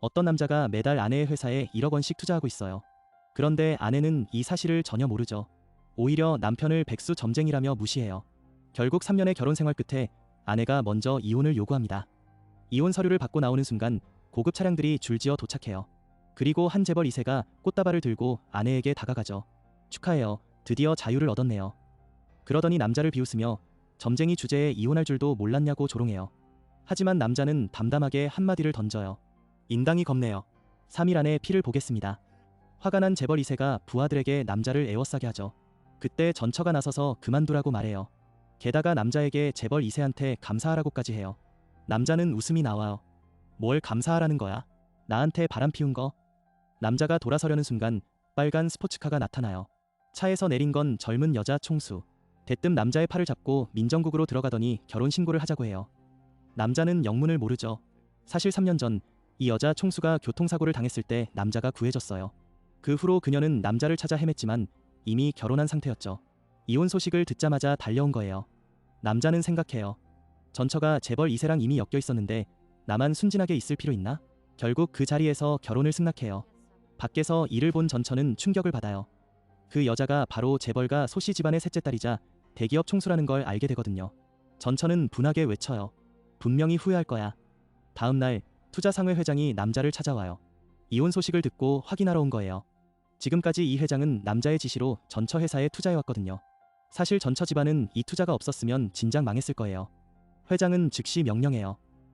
어떤 남자가 매달 아내의 회사에 1억 원씩 투자하고 있어요. 그런데 아내는 이 사실을 전혀 모르죠. 오히려 남편을 백수 점쟁이라며 무시해요. 결국 3년의 결혼 생활 끝에 아내가 먼저 이혼을 요구합니다. 이혼 서류를 받고 나오는 순간 고급 차량들이 줄지어 도착해요. 그리고 한 재벌 2세가 꽃다발을 들고 아내에게 다가가죠. 축하해요. 드디어 자유를 얻었네요. 그러더니 남자를 비웃으며 점쟁이 주제에 이혼할 줄도 몰랐냐고 조롱해요. 하지만 남자는 담담하게 한마디를 던져요. 인당이 겁네요. 3일 안에 피를 보겠습니다. 화가 난 재벌 2세가 부하들에게 남자를 애워싸게 하죠. 그때 전처가 나서서 그만두라고 말해요. 게다가 남자에게 재벌 2세한테 감사하라고까지 해요. 남자는 웃음이 나와요. 뭘 감사하라는 거야? 나한테 바람 피운 거? 남자가 돌아서려는 순간 빨간 스포츠카가 나타나요. 차에서 내린 건 젊은 여자 총수. 대뜸 남자의 팔을 잡고 민정국으로 들어가더니 결혼 신고를 하자고 해요. 남자는 영문을 모르죠. 사실 3년 전 이 여자 총수가 교통사고를 당했을 때 남자가 구해줬어요. 그 후로 그녀는 남자를 찾아 헤맸지만 이미 결혼한 상태였죠. 이혼 소식을 듣자마자 달려온 거예요. 남자는 생각해요. 전처가 재벌 2세랑 이미 엮여 있었는데 나만 순진하게 있을 필요 있나? 결국 그 자리에서 결혼을 승낙해요. 밖에서 이를 본 전처는 충격을 받아요. 그 여자가 바로 재벌가 소씨 집안의 셋째 딸이자 대기업 총수라는 걸 알게 되거든요. 전처는 분하게 외쳐요. 분명히 후회할 거야. 다음 날 투자상회 회장이 남자를 찾아와요. 이혼 소식을 듣고 확인하러 온 거예요. 지금까지 이 회장은 남자의 지시로 전처 회사에 투자해왔거든요. 사실 전처 집안은 이 투자가 없었으면 진작 망했을 거예요. 회장은 즉시 명령해요.